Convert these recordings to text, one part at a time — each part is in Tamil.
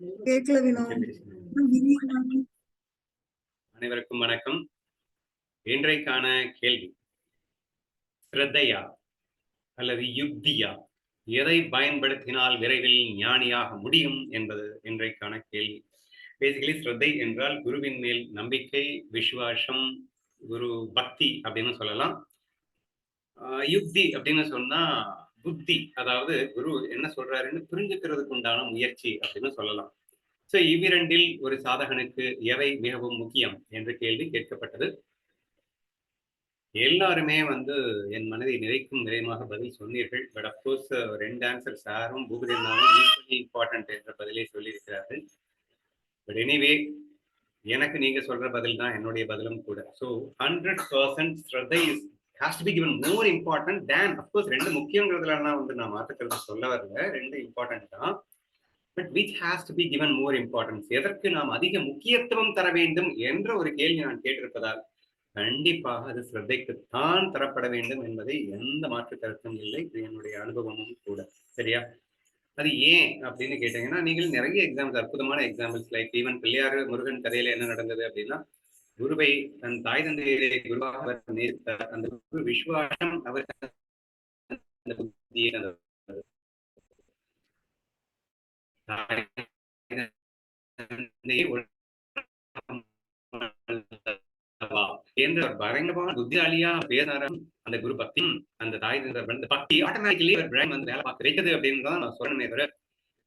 கேட்கல அனைவருக்கும் வணக்கம். இன்றைக்கான கேள்வி. ஸ்ரத்தையா அல்லது யுக்தியா? எதை பயன்படுத்தினால் விரைவில் ஞானியாக முடியும் என்பது இன்றைக்கான கேள்வி. பேசிக்கலி ஸ்ரத்தை என்றால் குருவின் மேல் நம்பிக்கை விசுவாசம் குரு பக்தி அப்படின்னு சொல்லலாம். யுக்தி அப்படின்னு சொன்னா புத்தி அதாவது குரு என்ன சொல்றாருன்னு புரிஞ்சுக்கிறதுக்கு உண்டான முயற்சி அப்படின்னு சொல்லலாம். சோ இவ்விரண்டில் ஒரு சாதகனுக்கு எவை மிகவும் முக்கியம் என்ற கேள்வி கேட்கப்பட்டது. எல்லாருமே வந்து என் மனதை நிறைக்கும் விதமாக பதில் சொன்னீர்கள். பட் அப்கோர்ஸ் ரெண்டு ஆன்சர் சாரும் பூபதினாலும் ஈக்குவலி இம்பார்ட்டன்ட் என்ற பதிலை சொல்லியிருக்கிறார்கள். பட் எனிவே எனக்கு நீங்க சொல்ற பதில் தான் என்னுடைய பதிலும் கூட. ஸோ ஹண்ட்ரட் பர்சன்ட் ஸ்ரத்தை is has to be given more important than of course ரெண்டு முக்கியங்கிறதுலாம் வந்து நான் மாற்றுக்கிறது சொல்ல வரல. ரெண்டு இம்பார்ட்டன்ட் தான். But which has to be given more importance எதற்கு நாம் அதிக முக்கியத்துவம் தர வேண்டும் என்ற ஒரு கேள்வி நான் கேட்டிருப்பதால் கண்டிப்பாக அது சிரத்தைக்கு தான் தரப்பட வேண்டும் என்பதை எந்த மாற்று கருத்தும் இல்லை. இது என்னுடைய அனுபவமும் கூட. சரியா? அது ஏன் அப்படின்னு கேட்டீங்கன்னா நீங்கள் நிறைய எக்ஸாம்பிள் அற்புதமான examples like even Pillaiyar Murugan கதையில என்ன நடந்தது அப்படின்னா குருவை தன் தாய் தந்தையிலே குருவாக அவர் நேசித்தார் அந்த குரு விஸ்வாசம் அவர் அந்த புத்தியை என்ற பயங்கரமான புத்தியாலியா பேசாரம் அந்த குரு பக்தி அந்த தாய் தந்த பக்தி ஆட்டோமேட்டிக்கலி ஒரு பிராண்ட் வந்து வேலை பார்க்க வைக்கிறது அப்படின்னு தான் நான் சொல்லணுமே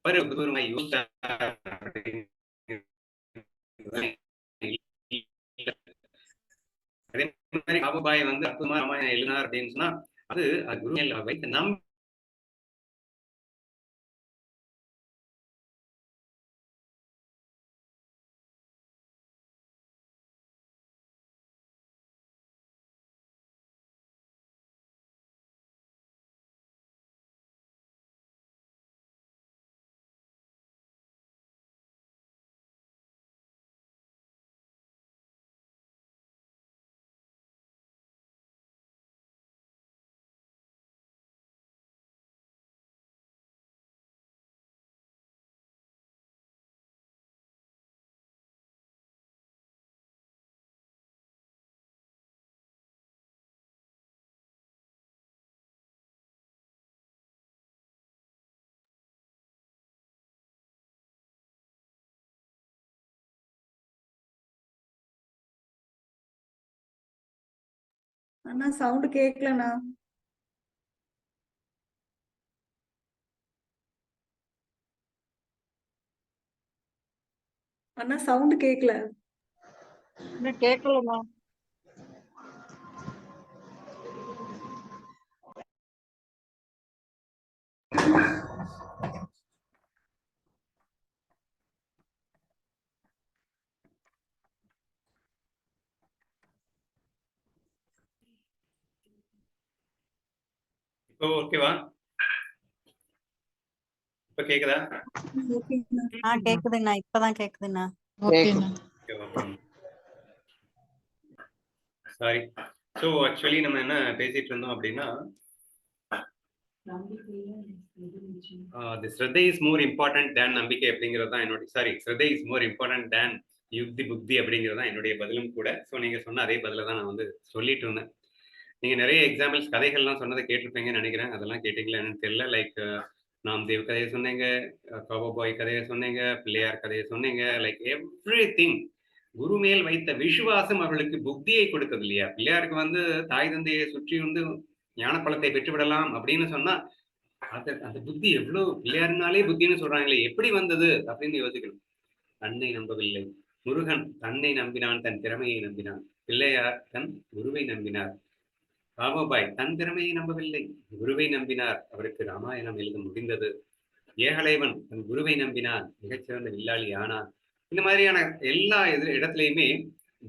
தவிர ஒரு குருமாய் யூஸ் அதே மாதிரி பாபுபாய் வந்து அற்புதமா ராமாயணம் எழுதினார் அப்படின்னு சொன்னா அது அது குரு மேல வைத்த அண்ணா சவுண்ட் கேட்கலண்ணா அண்ணா சவுண்ட் கேட்கல கேட்கலண்ணா ஓகேவா இப்ப கேக்குதா? ஆ கேக்குதுண்ணா இப்பதான் கேக்குதுண்ணா. சாரி ஸோ ஆக்சுவலி நம்ம என்ன பேசிட்டு இருந்தோம் அப்படின்னா தி ஸ்ரத்தை இஸ் மோர் இம்பார்ட்டன்ட் தேன் நம்பிக்கை அப்படிங்கிறது தான் என்னுடைய சாரி ஸ்ரத்தை இஸ் மோர் இம்பார்ட்டன்ட் தேன் யுக்தி புக்தி அப்படிங்கிறது தான் என்னுடைய பதிலும் கூட. ஸோ நீங்க சொன்ன அதே பதில தான் நான் வந்து சொல்லிட்டு இருந்தேன். நீங்க நிறைய எக்ஸாம்பிள்ஸ் கதைகள்லாம் சொன்னதை கேட்டிருப்பீங்கன்னு நினைக்கிறேன். அதெல்லாம் கேட்டீங்களா என்னன்னு தெரியல. லைக் நாம் தேவ் கதையை சொன்னீங்க கவோ பாய் கதையை சொன்னீங்க பிள்ளையார் கதையை சொன்னீங்க. லைக் எவ்ரி திங் குரு மேல் வைத்த விசுவாசம் அவர்களுக்கு புக்தியை கொடுத்தது இல்லையா? பிள்ளையாருக்கு வந்து தாய் தந்தையை சுற்றி வந்து ஞானப்பழத்தை பெற்றுவிடலாம் அப்படின்னு சொன்னா அது அந்த புத்தி எவ்வளவு பிள்ளையாருனாலே புத்தின்னு சொல்றாங்களே எப்படி வந்தது அப்படின்னு யோசிக்கணும். தன்னை நம்பவில்லை. முருகன் தன்னை நம்பினான் தன் திறமையை நம்பினான். பிள்ளையார் தன் குருவை நம்பினார். ராமபாய் தன் திறமையை நம்பவில்லை. குருவை நம்பினார். அவருக்கு ராமாயணம் எழுத முடிந்தது. ஏகலைவன் தன் குருவை நம்பினான். மிகச்சிறந்த வில்லாளி ஆனான். இந்த மாதிரியான எல்லா இது இடத்துலையுமே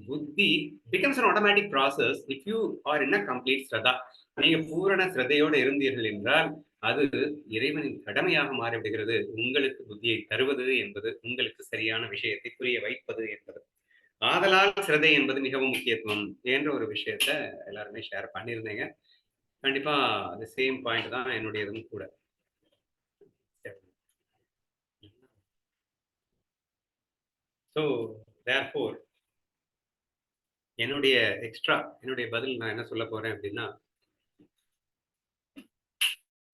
புத்தி becomes an automatic process if you are என்ன கம்ப்ளீட் ஸ்ரதா நீங்க பூரண ஸ்ரதையோடு இருந்தீர்கள் என்றால் அது இறைவனின் கடமையாக மாறிவிடுகிறது. உங்களுக்கு புத்தியை தருவது என்பது உங்களுக்கு சரியான விஷயத்தை புரிய வைப்பது என்பது. ஆதலால் சிரதை என்பது மிகவும் முக்கியத்துவம் என்ற ஒரு விஷயத்த எல்லாருமே ஷேர் பண்ணியிருந்தீங்க. கண்டிப்பா அது சேம் பாயிண்ட் தான் என்னுடையதும் கூட. ஸோ தேர்ஃபோர் என்னுடைய எக்ஸ்ட்ரா என்னுடைய பதில் நான் என்ன சொல்ல போறேன் அப்படின்னா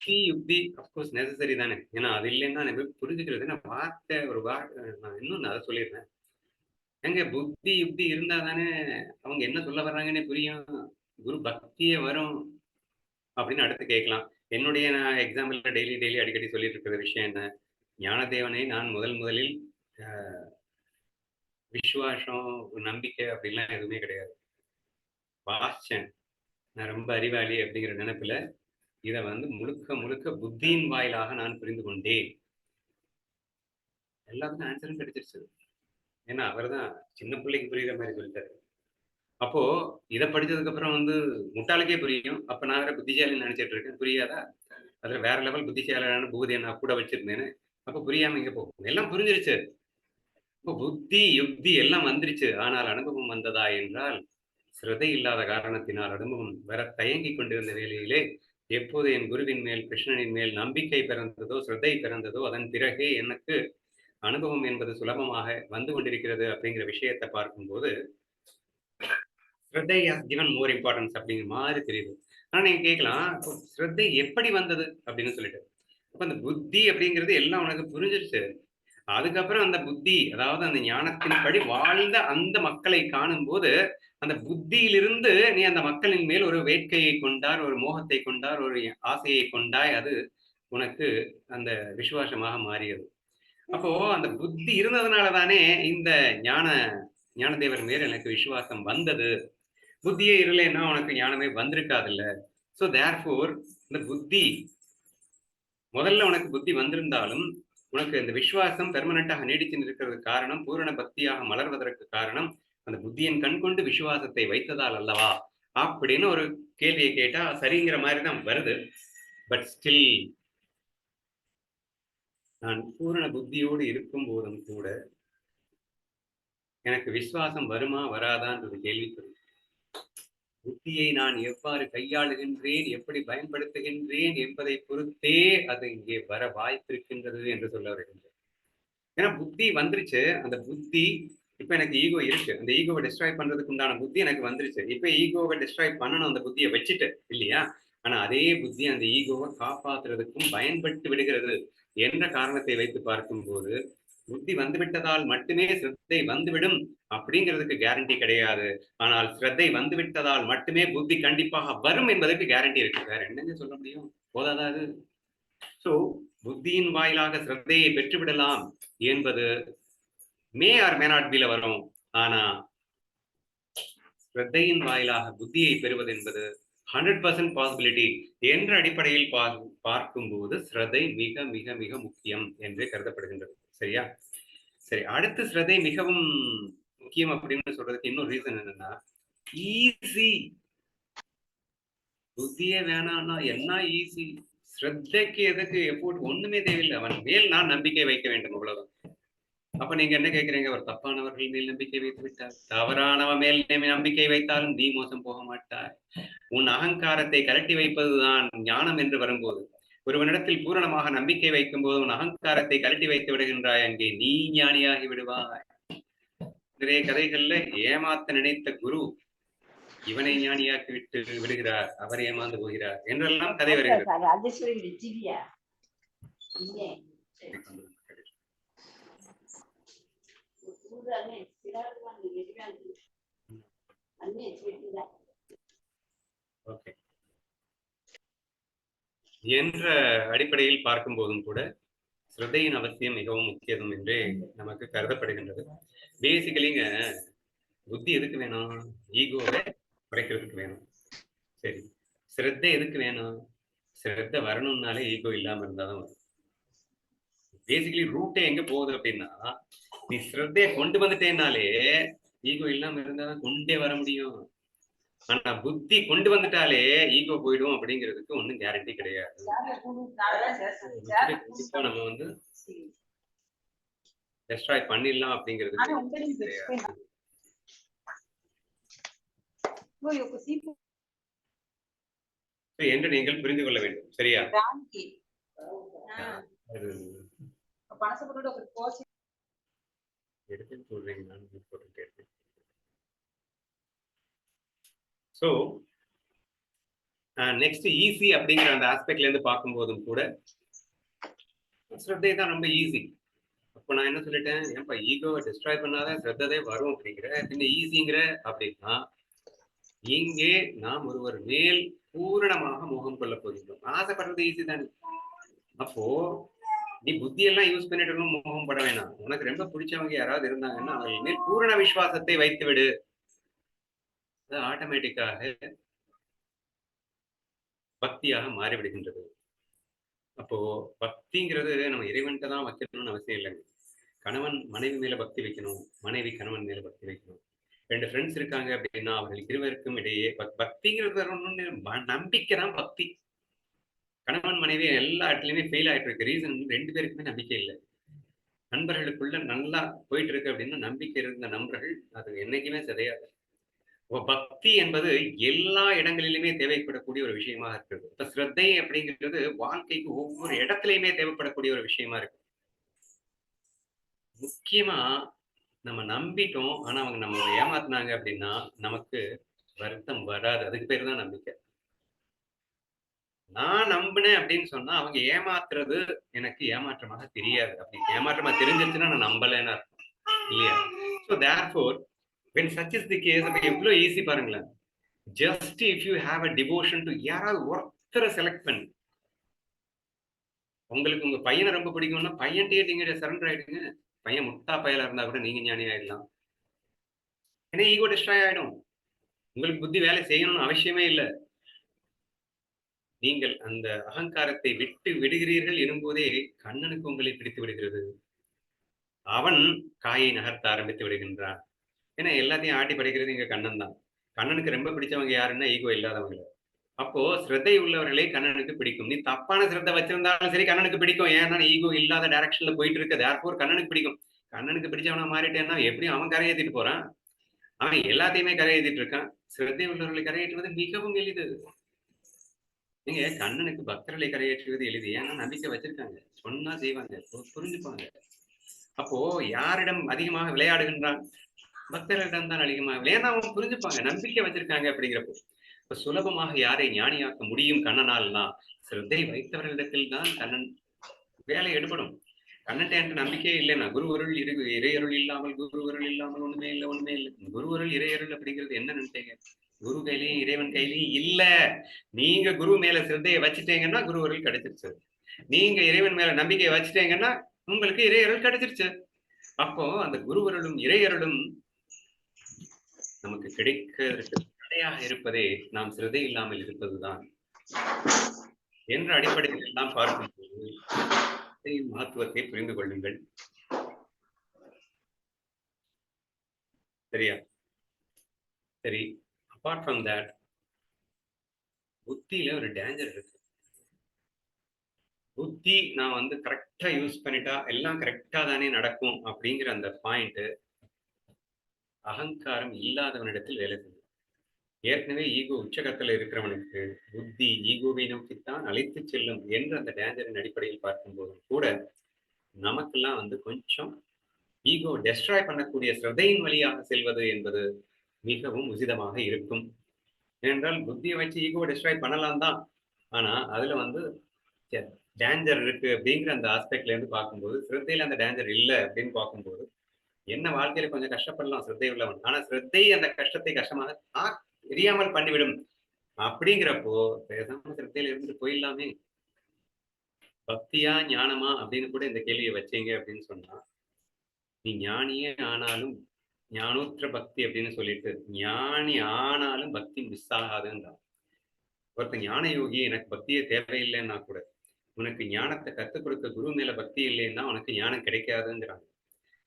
யுக்தி யுக்தி அஃப்கோர்ஸ் நெசசரி தானே. ஏன்னா அது இல்லைன்னா எனக்கு புரிஞ்சுக்கிறது நான் வார்த்தை ஒரு வார்த்தை நான் இன்னும் நான் அதை சொல்லிடுறேன் எங்க புத்தி யுக்தி இருந்தா தானே அவங்க என்ன சொல்ல வர்றாங்கன்னு புரியும். குரு பக்தியே வரும் அப்படின்னு அடுத்து கேட்கலாம். என்னுடைய நான் எக்ஸாம்பிள்ல டெய்லி டெய்லி அடிக்கடி சொல்லிட்டு இருக்கிற விஷயம் என்ன? ஞானதேவனை நான் முதல் முதலில் விசுவாசம் நம்பிக்கை அப்படின்லாம் எதுவுமே கிடையாது. வாசிச்சேன். நான் ரொம்ப அறிவாளி அப்படிங்கிற நினைப்புல இதை வந்து முழுக்க முழுக்க புத்தியின் வாயிலாக நான் புரிந்து கொண்டேன். எல்லாத்துக்கும் ஆன்சரும் கிடைச்சிருச்சு. ஏன்னா அவர்தான் சின்ன பிள்ளைக்கு புரியுற மாதிரி சொல்லிட்டாரு. அப்போ இதை படிச்சதுக்கு அப்புறம் வந்து முட்டாளுக்கே புரியும். அப்ப நான் வேற புத்திசாலின்னு நினைச்சிட்டு இருக்கேன். புரியாதா? அதுல வேற லெவல் புத்திசாலியான பூதியை நான் கூட வச்சிருந்தேன்னு. அப்ப புரியாம இங்க போகும் எல்லாம் புரிஞ்சிருச்சு. இப்போ புத்தி யுக்தி எல்லாம் வந்துருச்சு. ஆனால் அனுபவம் வந்ததா என்றால் சிரதை இல்லாத காரணத்தினால் அனுபவம் வர தயங்கி கொண்டிருந்த வேலையிலே எப்போது என் குருவின் மேல் கிருஷ்ணனின் மேல் நம்பிக்கை பிறந்ததோ சிரத்தை பிறந்ததோ அதன் பிறகே எனக்கு அனுபவம் என்பது சுலபமாக வந்து கொண்டிருக்கிறது அப்படிங்கிற விஷயத்தை பார்க்கும்போது ஸ்ரத்தை ஹஸ் கிவன் மோர் இம்பார்ட்டன்ஸ் அப்படிங்கிற மாதிரி தெரியுது. ஆனா நீங்க கேட்கலாம் ஸ்ரத்தை எப்படி வந்தது அப்படின்னு சொல்லிட்டு. அப்ப அந்த புத்தி அப்படிங்கிறது எல்லாம் உனக்கு புரிஞ்சிருச்சு. அதுக்கப்புறம் அந்த புத்தி அதாவது அந்த ஞானத்தின்படி வாழ்ந்த அந்த மக்களை காணும்போது அந்த புத்தியிலிருந்து நீ அந்த மக்களின் மேல் ஒரு வேட்கையை கொண்டார் ஒரு மோகத்தை கொண்டார் ஒரு ஆசையை கொண்டாய் அது உனக்கு அந்த விசுவாசமாக மாறியது. அப்போ அந்த புத்தி இருந்ததுனால தானே இந்த ஞான ஞானதேவர் மேல எனக்கு விசுவாசம் வந்தது. புத்தியே இல்லைன்னா உனக்கு ஞானமே வந்திருக்காதுல்ல. ஸோ தேர்ஃபோர் இந்த புத்தி முதல்ல உனக்கு புத்தி வந்திருந்தாலும் உனக்கு இந்த விசுவாசம் பெர்மனண்டாக நீடித்து நிற்கிறதுக்கு காரணம் பூரண பக்தியாக மலர்வதற்கு காரணம் அந்த புத்தியின் கண் கொண்டு விசுவாசத்தை வைத்ததால் அல்லவா? அப்படின்னு ஒரு கேள்வியை கேட்டா சரிங்கிற மாதிரி தான் வருது. பட் ஸ்டில் நான் பூரண புத்தியோடு இருக்கும் போதும் கூட எனக்கு விசுவாசம் வருமா வராதான்றது கேள்விக்குறி புத்தியை நான் எவ்வாறு கையாளுகின்றேன் எப்படி பயன்படுத்துகின்றேன் என்பதை பொறுத்தே அது இங்கே வர வாய்ப்பிருக்கின்றது என்று சொல்ல வருகின்றேன். ஏன்னா புத்தி வந்துருச்சு. அந்த புத்தி இப்ப எனக்கு ஈகோ இருக்கு. அந்த ஈகோவை டிஸ்ட்ராய் பண்றதுக்கு உண்டான புத்தி எனக்கு வந்துருச்சு. இப்ப ஈகோவை டிஸ்ட்ராய் பண்ணணும் அந்த புத்தியை வச்சுட்டு இல்லையா? ஆனா அதே புத்தி அந்த ஈகோவை காப்பாத்துறதுக்கும் பயன்பட்டு விடுகிறது. என்ற காரணத்தை வைத்து பார்க்கும்போது புத்தி வந்துவிட்டதால் மட்டுமே சிரத்தை வந்துவிடும் அப்படிங்கிறதுக்கு கேரண்டி கிடையாது. ஆனால் சிரத்தை வந்துவிட்டதால் மட்டுமே புத்தி கண்டிப்பாக வரும் என்பதற்கு கேரண்டி இருக்கு. வேற என்னங்க சொல்ல முடியும்? போதாதாது சோ புத்தியின் வாயிலாக சிரத்தையை பெற்றுவிடலாம் என்பது மே ஆர் மே நாட் பில வரும். ஆனா ஸ்ரத்தையின் வாயிலாக புத்தியை பெறுவது என்பது ஹண்ட்ரட் பர்சன்ட் பாசிபிலிட்டி என்ற அடிப்படையில் பா- பார்க்கும்போது ஸ்ரதை மிக மிக மிக முக்கியம் என்று கருதப்படுகின்றது. சரியா? சரி அடுத்து ஸ்ரதை மிகவும் முக்கியம் அப்படின்னு சொல்றதுக்கு இன்னொரு ரீசன் என்னன்னா ஈஸி புத்தியே வேணாம்னா என்ன ஈஸி ஸ்ரத்தைக்கு எதுக்கு எப்போ ஒண்ணுமே தேவையில்லை. அவன் மேல் நான் நம்பிக்கை வைக்க வேண்டும் அவ்வளவுதான். அப்ப நீங்க என்ன கேக்குறீங்க? அவர் தப்பானவர்கள் மேல் நம்பிக்கை வைத்து விட்டார். தவறானவ மேல் நம்பிக்கை வைத்தாலும் நீ மோசம் போக மாட்டாய். உன் அகங்காரத்தை கலட்டி வைப்பதுதான் ஞானம் என்று வரும்போது ஒருவனிடத்தில் பூரணமாக நம்பிக்கை வைக்கும் போது உன் அகங்காரத்தை கலட்டி வைத்து விடுகின்றாய் அங்கே நீ ஞானியாகி விடுவாய். நிறைய கதைகள்ல ஏமாத்த நினைத்த குரு இவனை ஞானியாக்கி விட்டு விடுகிறார். அவர் ஏமாந்து போகிறார். என்றெல்லாம் கதை வருகிறது. ஓகே என்ற அடிப்படையில் பார்க்கும் போதும் கூட ஸ்ரத்தையின் அவசியம் மிகவும் முக்கியம் என்று நமக்கு கருதப்படுகின்றது. பேசிக்கலிங்க புத்தி எதுக்கு வேணும்? ஈகோவை குறைக்கிறதுக்கு வேணும். சரி. ஸ்ரத்தை எதுக்கு வேணும்? ஸ்ரத்த வரணும்னாலே ஈகோ இல்லாம இருந்தாதான் வரும். பேசிக்கலி ரூட்டே எங்க போகுது அப்படின்னா நீ ஸ்ரத்தைய கொண்டு வந்துட்டேனாலே ஈகோ இல்லாம இருந்தாதான் கொண்டே வர முடியும். ஆனா புத்தி கொண்டு வந்துட்டாலே ஈகோ போயிடும் அப்படிங்கிறதுக்கு ஒண்ணும் கேரண்டி கிடையாது. கண்டிப்பா நம்ம வந்து டெஸ்ட்ராய் பண்ணிடலாம் கிடையாது. So, என்று நீங்கள் புரிந்து கொள்ள வேண்டும். சரியா? எடுத்து சொல்றீங்களான்னு போட்டு கேட்டேன். ஸோ நெக்ஸ்ட் ஈஸி அப்படிங்கிற அந்த ஆஸ்பெக்ட்ல இருந்து பார்க்கும்போதும் கூட ஸ்ரத்தை தான் ரொம்ப ஈஸி அப்போ நான் என்ன சொல்லிட்டேன்? ஏன்பா ஈகோவை டிஸ்ட்ராய் பண்ணாதான் ஸ்ரத்ததே வரும் அப்படிங்கிற பின்ன ஈஸிங்கிற அப்படின்னா இங்கே நாம் ஒருவர் மேல் பூரணமாக மோகம் கொள்ள போகின்றோம். ஆசைப்படுறது ஈஸி தானே. அப்போ நீ புத்தியெல்லாம் யூஸ் பண்ணிட்டு மோகம் பட வேணாம். உனக்கு ரொம்ப பிடிச்சவங்க யாராவது இருந்தாங்கன்னா அவர்கள் மேல் பூரண விசுவாசத்தை வைத்து விடு. அது ஆட்டோமேட்டிக்காக பக்தியாக மாறிவிடுகின்றது. அப்போ பக்திங்கிறது நம்ம இறைவன்கிட்ட தான் வைக்கணும்னு அவசியம் இல்லைங்க. கணவன் மனைவி மேல பக்தி வைக்கணும் மனைவி கணவன் மேல பக்தி வைக்கணும். ரெண்டு ஃப்ரெண்ட்ஸ் இருக்காங்க அப்படின்னா அவர்கள் இருவருக்கும் இடையே பக்திங்கிறது நம்பிக்கை தான் பக்தி. கணவன் மனைவி எல்லா இடத்துலயுமே ஃபெயில் ஆயிட்டு இருக்கு ரீசன் ரெண்டு பேருக்குமே நம்பிக்கை இல்லை. நண்பர்களுக்குள்ள நல்லா போயிட்டு இருக்கு அப்படின்னா நம்பிக்கை இருந்த நண்பர்கள் அது என்னைக்குமே சிதையாது பக்தி என்பது எல்லா இடங்களிலுமே தேவைப்படக்கூடிய ஒரு விஷயமா இருக்குது. இப்ப ஸ்ரத்தை அப்படிங்கிறது வாழ்க்கைக்கு ஒவ்வொரு இடத்துலயுமே தேவைப்படக்கூடிய ஒரு விஷயமா இருக்கு. முக்கியமா நம்ம நம்பிட்டோம் ஆனா அவங்க நம்ம ஏமாத்தினாங்க அப்படின்னா நமக்கு வருத்தம் வராது. அதுக்கு பேர் தான் நம்பிக்கை. நான் நம்பினேன் அப்படின்னு சொன்னா அவங்க ஏமாத்துறது எனக்கு ஏமாற்றமாக தெரியாது. அப்படி ஏமாற்றமா தெரிஞ்சிருச்சுன்னா நான் நம்பலைன்னு அர்த்தம். இல்லையா? So therefore when such is the case அப்ப எவ்வளோ ஈஸி பாருங்களேன். Just if you have a devotion to யாராவது ஒருத்தரை செலக்ட் பண்ணு. உங்களுக்கு உங்க பையனை ரொம்ப பிடிக்கும்னா பையன்கிட்டயே நீங்க சரண்டர் ஆயிடுங்க. பையன் முட்டா பயலா இருந்தா கூட நீங்க ஞானி ஆயிடலாம். ஏன்னா ஈகோ டிஸ்ட்ராய் ஆயிடும். உங்களுக்கு புத்தி வேலை செய்யணும்னு அவசியமே இல்லை. நீங்கள் அந்த அகங்காரத்தை விட்டு விடுகிறீர்கள் எனும்போதே கண்ணனுக்கு உங்களை பிடித்து விடுகிறது. அவன் காயை நகர்த்த ஆரம்பித்து விடுகின்றான். ஏன்னா எல்லாத்தையும் ஆட்டி படைக்கிறது இங்க கண்ணன் தான். கண்ணனுக்கு ரொம்ப பிடிச்சவங்க யாருன்னா ஈகோ இல்லாதவங்க. அப்போ ஸ்ரத்தை உள்ளவர்களே கண்ணனுக்கு பிடிக்கும். நீ தப்பான ஸ்ரத்தை வச்சிருந்தாலும் சரி கண்ணனுக்கு பிடிக்கும். ஏன்னா ஈகோ இல்லாத டைரக்ஷன்ல போயிட்டு இருக்க. தேர்ஃபோர் கண்ணனுக்கு பிடிக்கும். கண்ணனுக்கு பிடிச்சவனா மாறிட்டேன்னா எப்படி அவன் கரையேத்திட்டு போறான். அவன் எல்லாத்தையுமே கரையேத்திட்டு இருக்கான். ஸ்ரத்தை உள்ளவர்களை கரையேற்றுவது மிகவும் எளிது. நீங்க கண்ணனுக்கு பக்தர்களை கரையேற்றுவது எளிது. ஏன்னா நம்பிக்கை வச்சிருக்காங்க. சொன்னா செய்வாங்க. புரிஞ்சுப்பாங்க. அப்போ யாரிடம் அதிகமாக விளையாடுகின்றான்? பக்தர்களிடம் தான் அதிகமாக ஏன்னா அவங்க புரிஞ்சுப்பாங்க. நம்பிக்கை வச்சிருக்காங்க அப்படிங்கிறப்போ. இப்ப சுலபமாக யாரை ஞானியாக்க முடியும் கண்ணனால்னா சிரத்தை வைத்தவர்களிடத்தில் தான் கண்ணன் வேலை எடுபடும். கண்ணன்ட்ட என்ற நம்பிக்கையே இல்லைன்னா குருவருள் இரு இறையருள் இல்லாமல் குருவருள் இல்லாமல் ஒண்ணுமே இல்லை ஒண்ணுமே இல்லை. குருவருள் இறையருள் அப்படிங்கிறது என்ன நினைச்சீங்க குரு கையிலையும் இறைவன் கையிலையும் இல்ல. நீங்க குரு மேல சிரத்தையை வச்சுட்டீங்கன்னா குருவர்கள் கிடைச்சிருச்சு. நீங்க இறைவன் மேல நம்பிக்கையை வச்சுட்டீங்கன்னா உங்களுக்கு இறையருள் கிடைச்சிருச்சு. அப்போ அந்த குருவருளும் இறையருளும் நமக்கு கிடைக்கிறதுக்கு தடையாக இருப்பதே நாம் சிரதை இல்லாமல் இருப்பதுதான். என்ற அடிப்படையில் எல்லாம் பார்க்கும்போது மகத்துவத்தை புரிந்து கொள்ளுங்கள். சரியா? சரி. அப்பார்ட் ஃப்ரம் தேட் புத்தியில ஒரு டேஞ்சர் இருக்கு. புத்தி நான் வந்து கரெக்டா யூஸ் பண்ணிட்டா எல்லாம் கரெக்டா தானே நடக்கும் அப்படிங்கிற அந்த பாயிண்ட் அகங்காரம் இல்லாதவனிடத்தில் வேலை செய்யும். ஏற்கனவே ஈகோ உச்சகத்துல இருக்கிறவனுக்கு புத்தி ஈகோவை நோக்கித்தான் அழைத்து செல்லும் என்ற அந்த டேஞ்சரின் அடிப்படையில் பார்க்கும்போதும் கூட நமக்கெல்லாம் வந்து கொஞ்சம் ஈகோ டெஸ்ட்ராய் பண்ணக்கூடிய சிரதையின் வழியாக செல்வது என்பது மிகவும் உசிதமாக இருக்கும். ஏனென்றால் புத்தியை வச்சு ஈகோ டிஸ்ட்ராய் பண்ணலாம் தான் ஆனா அதுல வந்து டேஞ்சர் இருக்கு அப்படிங்கிற அந்த ஆஸ்பெக்ட்ல இருந்து பார்க்கும்போது சிரத்தையில அந்த டேஞ்சர் இல்லை அப்படின்னு பார்க்கும்போது என்ன வாழ்க்கையில கொஞ்சம் கஷ்டப்படலாம் சிரத்தை உள்ளவன் ஆனா சிரத்தை அந்த கஷ்டத்தை கஷ்டமாக ஆ- தெரியாமல் பண்ணிவிடும். அப்படிங்கிறப்போ பேசாம சிரத்தையில இருந்து போயிடலாமே. பக்தியா ஞானமா அப்படின்னு கூட இந்த கேள்வியை வச்சீங்க அப்படின்னு சொன்னா நீ ஞானியே ஆனாலும் ஞானோத்திர பக்தி அப்படின்னு சொல்லிட்டு ஞானி ஆனாலும் பக்தி மிஸ் ஆகாதுன்றான் ஒருத்த ஞான யோகி எனக்கு பக்தியே தேவையில்லைன்னா கூட உனக்கு ஞானத்தை கத்துக் கொடுக்க குரு மேல பக்தி இல்லைன்னா உனக்கு ஞானம் கிடைக்காதுங்கிறாங்க.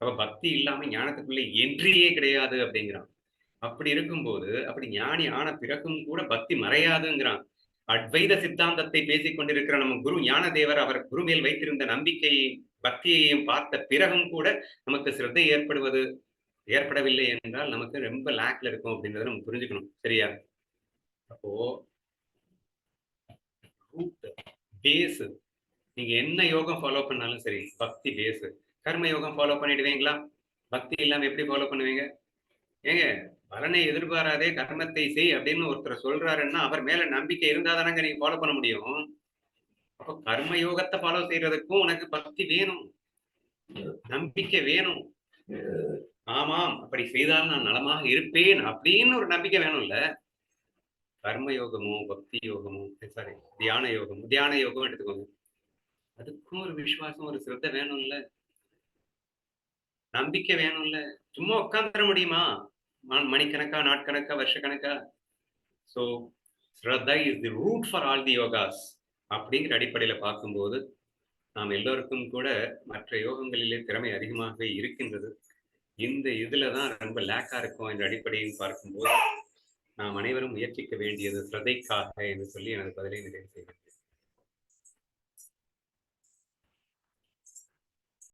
அப்ப பக்தி இல்லாம ஞானத்துக்குள்ள என்றியே கிடையாது அப்படிங்கிறான் அப்படி இருக்கும்போது அப்படி ஞானி ஆன பிறகும் கூட பக்தி மறையாதுங்கிறான் அத்வைத சித்தாந்தத்தை பேசிக் கொண்டிருக்கிற நம்ம குரு ஞானதேவர் அவர் குரு மேல் வைத்திருந்த நம்பிக்கையையும் பக்தியையும் பார்த்த பிறகும் கூட நமக்கு சிரத்தை ஏற்படுவது ஏற்படவில்லை என்றால் நமக்கு ரொம்ப லேக்ல இருக்கும் அப்படின்றத நம்ம புரிஞ்சுக்கணும். சரியா? அப்போ பேஸ் நீங்க என்ன யோகம் ஃபாலோ பண்ணாலும் சரி பக்தி பேஸ் கர்ம யோகம் ஃபாலோ பண்ணிடுவீங்களா? பக்தி இல்லாம எப்படி ஃபாலோ பண்ணுவீங்க? ஏங்க பலனை எதிர்பாராதே கர்மத்தை செய் அப்படின்னு ஒருத்தர் சொல்றாருன்னா அவர் மேல நம்பிக்கை இருந்தா தானங்க நீங்க ஃபாலோ பண்ண முடியும். அப்போ கர்ம யோகத்தை ஃபாலோ செய்யறதுக்கும் உனக்கு பக்தி வேணும். நம்பிக்கை வேணும். ஆமாம் அப்படி செய்தால் நான் நலமாக இருப்பேன் அப்படின்னு ஒரு நம்பிக்கை வேணும்ல. கர்ம யோகமோ பக்தி யோகமோ சாரி தியான யோகம் தியான யோகம் எடுத்துக்கோங்க. அதுக்கும் ஒரு விசுவாசம் ஒரு சிரத்தை வேணும்ல. நம்பிக்கை வேணும்ல. சும்மா உட்காந்துட முடியுமா? மணிக்கணக்கா நாட்கணக்கா வருஷக்கணக்கா? So shraddha is the root for all the yogas அப்படிங்கிற அடிப்படையில பார்க்கும்போது நாம் எல்லோருக்கும் கூட மற்ற யோகங்களிலே திறமை அதிகமாக இருக்கின்றது. இந்த இதுல தான் ரொம்ப லேக்கா இருக்கும் என்ற அடிப்படையில் பார்க்கும்போது நாம் அனைவரும் முயற்சிக்க வேண்டியது சிரதைக்காக என்று சொல்லி எனது பதிலை நிறைவு செய்கிறேன்.